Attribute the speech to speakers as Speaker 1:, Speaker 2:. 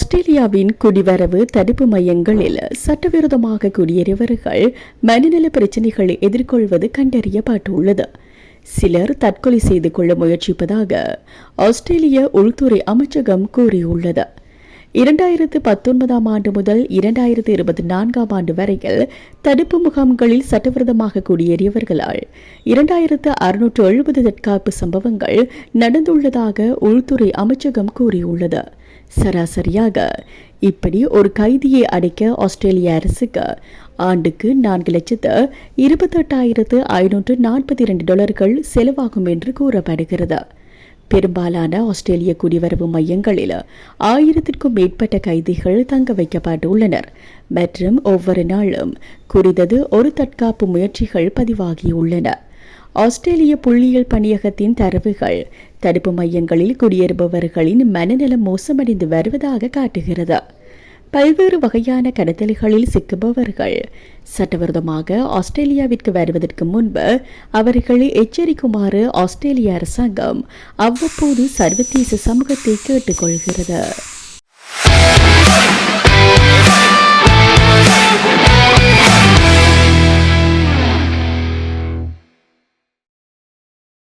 Speaker 1: ஆஸ்திரேலியாவின் குடிவரவு தடுப்பு மையங்களில் சட்டவிரோதமாக குடியேறியவர்கள் மனநல பிரச்சினைகளை எதிர்கொள்வது கண்டறியப்பட்டுள்ளது. சிலர் தற்கொலை செய்து கொள்ள முயற்சிப்பதாக ஆஸ்திரேலிய உள்துறை அமைச்சகம் கூறியுள்ளது. இரண்டாயிரத்து பத்தொன்பதாம் ஆண்டு முதல் இரண்டாயிரத்து இருபத்தி நான்காம் ஆண்டு வரையில் தடுப்பு முகாம்களில் சட்டவிரோதமாக குடியேறியவர்களால் இரண்டாயிரத்து அறுநூற்று எழுபது தற்காப்பு சம்பவங்கள் நடந்துள்ளதாக உள்துறை அமைச்சகம் கூறியுள்ளது. சராசரியாக இப்படி ஒரு கைதியை அடைக்க ஆஸ்திரேலிய அரசுக்கு ஆண்டுக்கு நான்கு லட்சத்து இருபத்தெட்டாயிரத்து ஐநூற்று நாற்பத்தி இரண்டு டாலர்கள் செலவாகும் என்று கூறப்படுகிறது. பெரும்பாலான ஆஸ்திரேலிய குடிவரவு மையங்களில் ஆயிரத்திற்கும் மேற்பட்ட கைதிகள் தங்க வைக்கப்பட்டுள்ளனர். மற்றும் ஒவ்வொரு நாளும் குறித்தது ஒரு தற்காப்பு முயற்சிகள் பதிவாகியுள்ளன. ஆஸ்திரேலிய புள்ளியியல் பணியகத்தின் தரவுகள் தடுப்பு மையங்களில் குடியேறுபவர்களின் மனநலம் மோசமடைந்து வருவதாக காட்டுகிறது. பல்வேறு வகையான கடத்தல்களில் சிக்குபவர்கள். சட்டவிரோதமாக ஆஸ்திரேலியாவிற்கு வருவதற்கு முன்பு அவர்களை எச்சரிக்குமாறு ஆஸ்திரேலிய அரசாங்கம் அவ்வப்போது சர்வதேச சமூகத்தை கேட்டுக்கொள்கிறது.